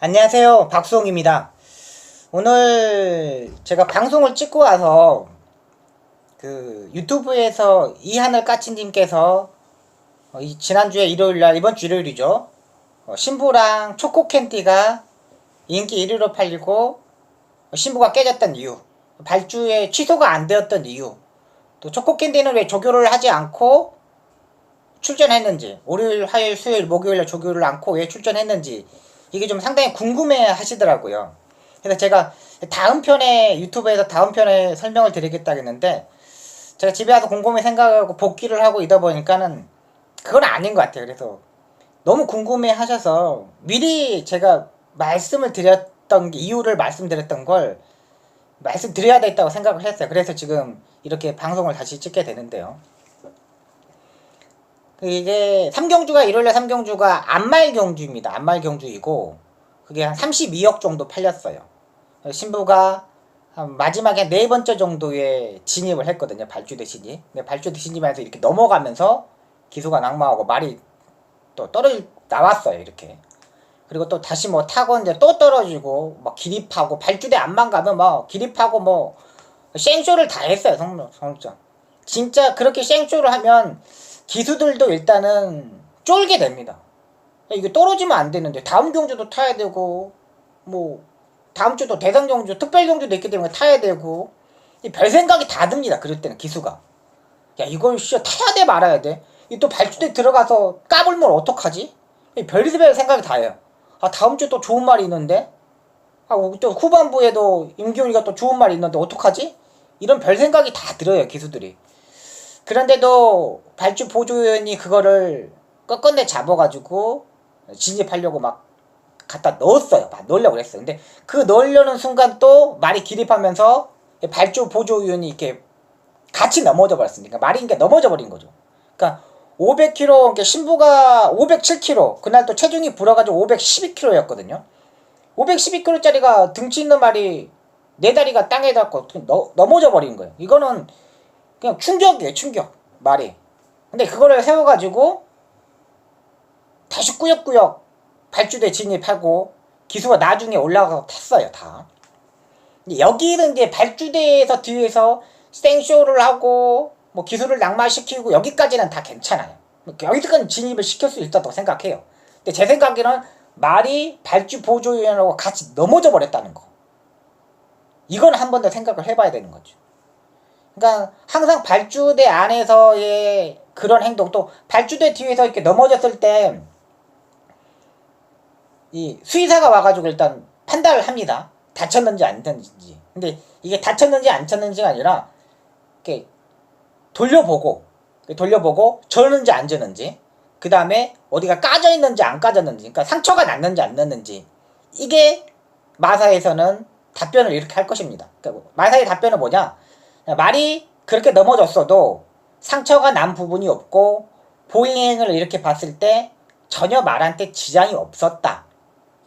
안녕하세요. 박수홍입니다. 오늘 제가 방송을 찍고 와서 그 유튜브에서 이하늘 까치님께서 어, 이 지난주에 일요일날 이번 주 일요일이죠. 어, 신부랑 초코 캔디가 인기 1위로 팔리고 어, 신부가 깨졌던 이유, 발주에 취소가 안 되었던 이유, 또 초코 캔디는 왜 조교를 하지 않고 출전했는지, 월요일, 화요일, 수요일, 목요일에 조교를 않고 왜 출전했는지 이게 좀 상당히 궁금해 하시더라고요. 그래서 제가 다음 편에 유튜브에서 다음 편에 설명을 드리겠다 했는데 제가 집에 와서 곰곰이 생각하고 복귀를 하고 이다 보니까는 그건 아닌 것 같아요. 그래서 너무 궁금해 하셔서 미리 제가 말씀을 드렸던 게, 이유를 말씀드렸던 걸 말씀드려야 되겠다고 생각을 했어요. 그래서 지금 이렇게 방송을 다시 찍게 되는데요. 이게 삼경주가 일요일에 삼경주가 안말경주입니다. 안말경주이고 그게 한 32억 정도 팔렸어요. 신부가 한 마지막에 네 번째 정도에 진입을 했거든요. 발주대 진입. 근데 발주대 진입하면서 이렇게 넘어가면서 기수가 낙마하고 말이 또 떨어져 나왔어요. 이렇게. 그리고 또 다시 뭐 타고 이제 또 떨어지고 막 기립하고 발주대 안만 가면 막 기립하고 뭐 생쇼를 다 했어요. 성록장. 진짜 그렇게 생쇼를 하면 기수들도 일단은 쫄게 됩니다. 이게 떨어지면 안 되는데 다음 경주도 타야 되고 뭐 다음 주도 대상 경주, 특별 경주도 있기 때문에 타야 되고 이별 생각이 다 듭니다. 그럴 때는 기수가 야 이걸 진짜 타야 돼 말아야 돼. 이 또 발주대 들어가서 까불면 어떡하지? 이 별의별 생각이 다 해요. 아 다음 주 또 좋은 말이 있는데 아또 후반부에도 임기훈이가 또 좋은 말이 있는데 어떡하지? 이런 별 생각이 다 들어요 기수들이. 그런데도 발주 보조위원이 그거를 끝끝내 잡아가지고 진입하려고 막 갖다 넣었어요. 막 넣으려고 그랬어요. 근데 그 넣으려는 순간 또 말이 기립하면서 발주 보조위원이 이렇게 같이 넘어져 버렸으니까 말이 그러니까 넘어져 버린 거죠. 그러니까 500kg, 그러니까 신부가 507kg, 그날 또 체중이 불어가지고 512kg였거든요. 512kg짜리가 등치 있는 말이 네 다리가 땅에 닿고 넘어져 버린 거예요. 이거는 그냥 충격이에요, 충격. 말이. 근데 그거를 세워가지고 다시 꾸역꾸역 발주대 진입하고 기수가 나중에 올라가서 탔어요, 다. 근데 여기는 이제 발주대에서 뒤에서 생쇼를 하고 뭐 기수를 낙마시키고 여기까지는 다 괜찮아요. 여기까지 진입을 시킬 수 있다고 생각해요. 근데 제 생각에는 말이 발주 보조위원하고 같이 넘어져 버렸다는 거. 이건 한 번 더 생각을 해봐야 되는 거죠. 그러니까 항상 발주대 안에서의 그런 행동 또 발주대 뒤에서 이렇게 넘어졌을 때 이 수의사가 와가지고 일단 판단을 합니다. 다쳤는지 안 다쳤는지. 근데 이게 다쳤는지 안 쳤는지가 아니라 이렇게 돌려보고 돌려보고 졌는지 안 졌는지 그 다음에 어디가 까져 있는지 안 까졌는지 그러니까 상처가 났는지 안 났는지 이게 마사에서는 답변을 이렇게 할 것입니다. 그러니까 마사의 답변은 뭐냐? 말이 그렇게 넘어졌어도 상처가 난 부분이 없고 보행을 이렇게 봤을 때 전혀 말한테 지장이 없었다.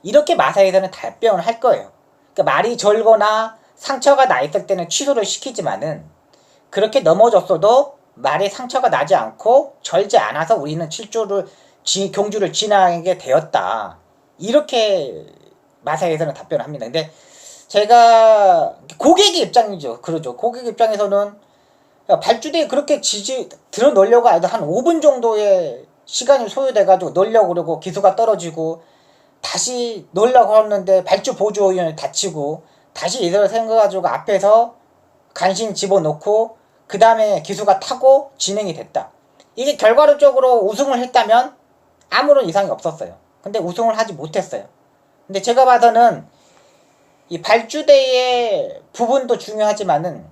이렇게 마사에서는 답변을 할 거예요. 그러니까 말이 절거나 상처가 나 있을 때는 취소를 시키지만은 그렇게 넘어졌어도 말에 상처가 나지 않고 절지 않아서 우리는 7조를 경주를 지나게 되었다. 이렇게 마사에서는 답변을 합니다. 근데 제가 고객의 입장이죠. 그러죠. 고객 입장에서는 발주대에 그렇게 지지 들어 넣으려고 해도 한 5분 정도의 시간이 소요돼가지고 넣으려고 그러고 기수가 떨어지고 다시 넣으려고 하는데 발주 보조위원이 다치고 다시 이대로 생겨가지고 앞에서 간신 집어넣고 그 다음에 기수가 타고 진행이 됐다. 이게 결과론적으로 우승을 했다면 아무런 이상이 없었어요. 근데 우승을 하지 못했어요. 근데 제가 봐서는 이 발주대의 부분도 중요하지만은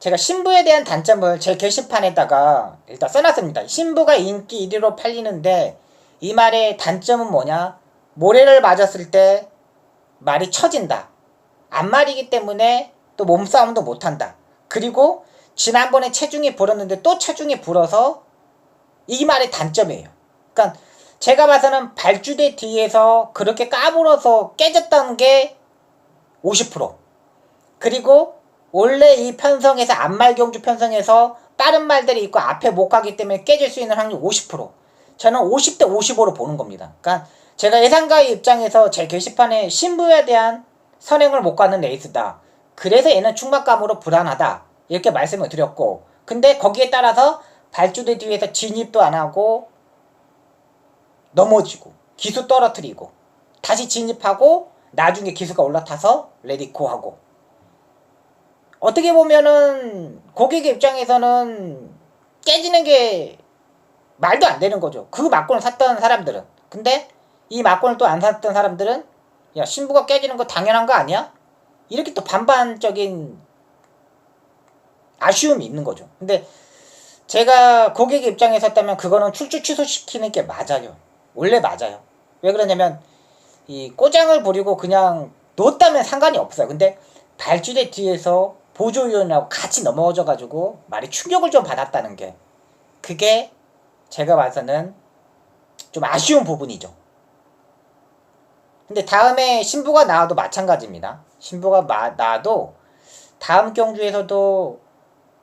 제가 신부에 대한 단점을 제 게시판에다가 일단 써놨습니다. 신부가 인기 1위로 팔리는데 이 말의 단점은 뭐냐? 모래를 맞았을 때 말이 처진다. 앞말이기 때문에 또 몸싸움도 못한다. 그리고 지난번에 체중이 불었는데 또 체중이 불어서 이 말의 단점이에요. 그러니까 제가 봐서는 발주대 뒤에서 그렇게 까불어서 깨졌던 게 50% 그리고 원래 이 편성에서 안말경주 편성에서 다른 말들이 있고 앞에 못 가기 때문에 깨질 수 있는 확률 50% 저는 50대 55로 보는 겁니다. 그러니까 제가 예상가의 입장에서 제 게시판에 신부에 대한 선행을 못 가는 레이스다. 그래서 얘는 충막감으로 불안하다. 이렇게 말씀을 드렸고, 근데 거기에 따라서 발주대 뒤에서 진입도 안 하고, 넘어지고, 기수 떨어뜨리고, 다시 진입하고, 나중에 기수가 올라타서 레디코 하고. 어떻게 보면은 고객의 입장에서는 깨지는 게 말도 안 되는 거죠. 그 막권을 샀던 사람들은. 근데 이 막권을 또 안 샀던 사람들은 야 신부가 깨지는 거 당연한 거 아니야? 이렇게 또 반반적인 아쉬움이 있는 거죠. 근데 제가 고객의 입장에 섰다면 그거는 출주 취소시키는 게 맞아요. 원래 맞아요. 왜 그러냐면 이 꼬장을 부리고 그냥 놓았다면 상관이 없어요. 근데 발주대 뒤에서 보조위원하고 같이 넘어져 가지고 말이 충격을 좀 받았다는 게 그게 제가 봐서는 좀 아쉬운 부분이죠. 근데 다음에 신부가 나와도 마찬가지입니다. 신부가 마, 나와도 다음 경주에서도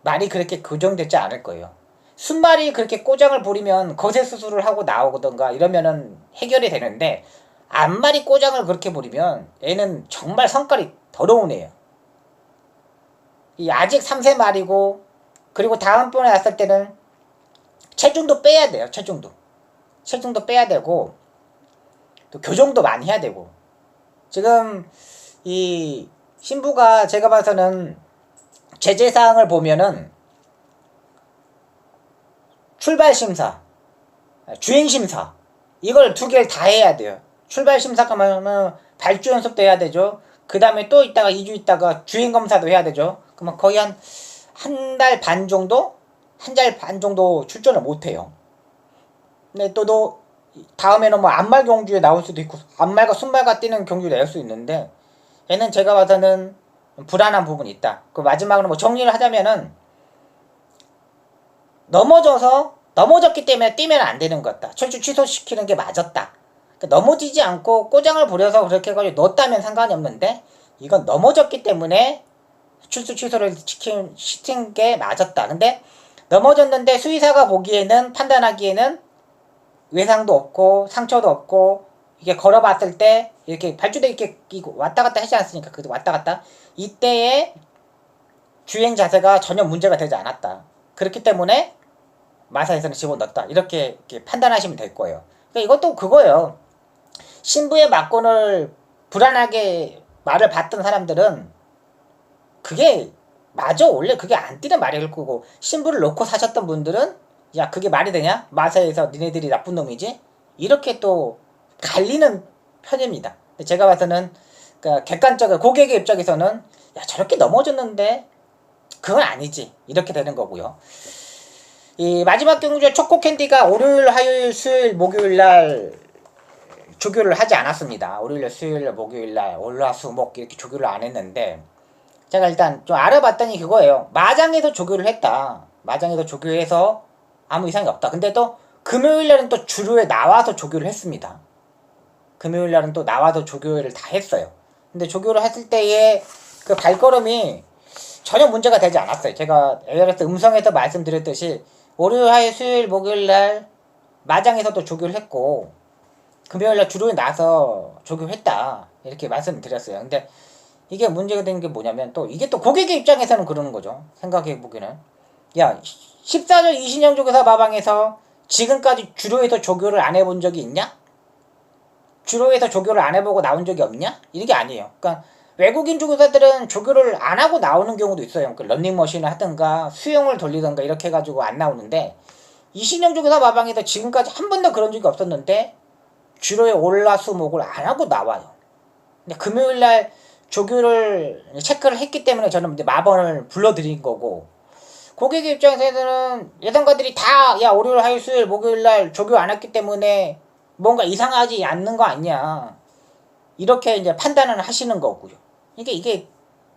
말이 그렇게 교정되지 않을 거예요. 순말이 그렇게 꼬장을 부리면 거세 수술을 하고 나오던가 이러면은 해결이 되는데 앞말이 꼬장을 그렇게 부리면 얘는 정말 성깔이 더러운 애예요. 이 아직 3세 말이고 그리고 다음번에 왔을 때는 체중도 빼야 돼요. 체중도. 체중도 빼야 되고 또 교정도 많이 해야 되고 지금 이 신부가 제가 봐서는 제재 사항을 보면은 출발 심사, 주행 심사 이걸 두 개를 다 해야 돼요. 출발 심사 가면 발주 연습도 해야 되죠. 그 다음에 또 있다가 2주 있다가 주행 검사도 해야 되죠. 그러면 거의 한 한 달 반 정도 한 달 반 정도 출전을 못 해요. 근데 또도 다음에는 뭐 안말 경주에 나올 수도 있고 안말과 순말과 뛰는 경주에 낼수 있는데 얘는 제가 봐서는 불안한 부분이 있다. 그 마지막으로 뭐 정리를 하자면은 넘어져서 넘어졌기 때문에 뛰면 안 되는 것 같다. 철주 취소시키는 게 맞았다. 그러니까 넘어지지 않고 꼬장을 부려서 그렇게 해가지고 넣었다면 상관이 없는데 이건 넘어졌기 때문에 출수 취소를 시킨, 시킨 게 맞았다. 근데 넘어졌는데 수의사가 보기에는 판단하기에는 외상도 없고 상처도 없고 이게 걸어봤을 때 이렇게 발주대 이렇게 왔다 갔다 하지 않습니까? 그 왔다 갔다 이때의 주행 자세가 전혀 문제가 되지 않았다. 그렇기 때문에 마사에서는 집어넣었다. 이렇게, 이렇게 판단하시면 될 거예요. 그러니까 이것도 그거예요. 신부의 막권을 불안하게 말을 받던 사람들은 그게 맞아 원래 그게 안 뛰는 말일 거고 신부를 놓고 사셨던 분들은 야 그게 말이 되냐? 마사에서 니네들이 나쁜 놈이지? 이렇게 또 갈리는 편입니다. 제가 봐서는 그 객관적으로 고객의 입장에서는 야 저렇게 넘어졌는데 그건 아니지. 이렇게 되는 거고요. 이 마지막 경주 초코 캔디가 월요일 화요일 수요일 목요일 날 조교를 하지 않았습니다 월요일 수요일 목요일 날 월화수 목 이렇게 조교를 안 했는데 제가 일단 좀 알아봤더니 그거예요. 마장에서 조교를 했다. 마장에서 조교해서 아무 이상이 없다. 근데 또 금요일 날은 또 주로에 나와서 조교를 했습니다. 금요일 날은 또 나와서 조교를 다 했어요. 근데 조교를 했을 때의 그 발걸음이 전혀 문제가 되지 않았어요. 제가 ARS 음성에서 말씀드렸듯이 월요일, 화요일, 수요일, 목요일 날 마장에서도 조교를 했고 금요일 날 주로에 나서 조교했다. 이렇게 말씀드렸어요. 근데 이게 문제가 되는 게 뭐냐면 또 이게 또 고객의 입장에서는 그러는 거죠. 생각해 보기는. 야, 14년 20년 조교사 마방에서 지금까지 주로에서 조교를 안 해본 적이 있냐? 주로에서 조교를 안 해보고 나온 적이 없냐? 이게 아니에요. 그러니까 외국인 조교사들은 조교를 안 하고 나오는 경우도 있어요. 그러니까 런닝머신을 하든가 수영을 돌리든가 이렇게 해가지고 안 나오는데 이신영 조교사 마방에서 지금까지 한 번도 그런 적이 없었는데 주로에 올라수목을 안 하고 나와요. 근데 금요일 날 조교를 체크를 했기 때문에 저는 이제 마번을 불러드린 거고 고객의 입장에서는 예상가들이 다 야 월요일 화요일 수요일 목요일 날 조교 안 했기 때문에 뭔가 이상하지 않는 거 아니냐. 이렇게 이제 판단을 하시는 거고요. 이게 이게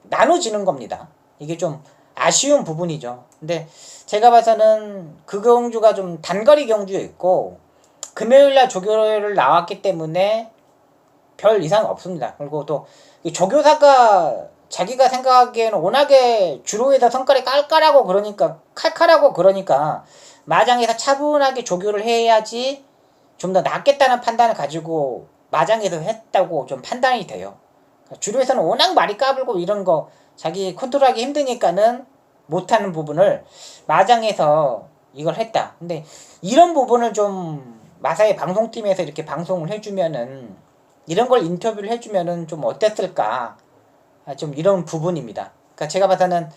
나눠지는 겁니다. 이게 좀 아쉬운 부분이죠. 근데 제가 봐서는 그 경주가 좀 단거리 경주에 있고 금요일 날 조교를 나왔기 때문에 별 이상 없습니다 그리고 또 조교사가 자기가 생각하기에는 워낙에 주로에서 성깔이 깔깔하고 그러니까 칼칼하고 그러니까 마장에서 차분하게 조교를 해야지 좀 더 낫겠다는 판단을 가지고 마장에서 했다고 좀 판단이 돼요. 그러니까 주류에서는 워낙 말이 까불고 이런 거 자기 컨트롤하기 힘드니까는 못하는 부분을 마장에서 이걸 했다. 근데 이런 부분을 좀 마사의 방송팀에서 이렇게 방송을 해주면은 이런 걸 인터뷰를 해주면은 좀 어땠을까? 아, 좀 이런 부분입니다. 그러니까 제가 봐서는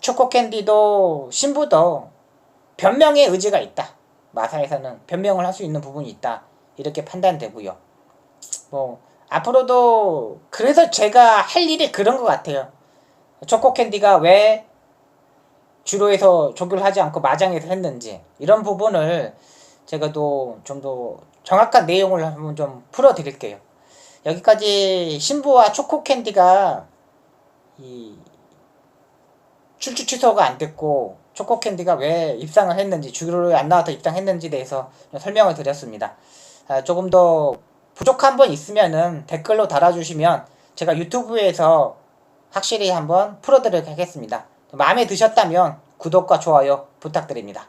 초코캔디도 신부도 변명의 의지가 있다. 마사에서는 변명을 할 수 있는 부분이 있다. 이렇게 판단되고요. 뭐 앞으로도 그래서 제가 할 일이 그런 것 같아요. 초코캔디가 왜 주로에서 조교를 하지 않고 마장에서 했는지 이런 부분을 제가 또 좀 더 정확한 내용을 한번 좀 풀어드릴게요. 여기까지 신부와 초코캔디가 이 출주 취소가 안 됐고 초코캔디가 왜 입상을 했는지 주로에 안 나와서 입상했는지에 대해서 좀 설명을 드렸습니다. 아, 조금 더 부족한 분 있으면은 댓글로 달아주시면 제가 유튜브에서 확실히 한번 풀어드리도록 하겠습니다. 마음에 드셨다면 구독과 좋아요 부탁드립니다.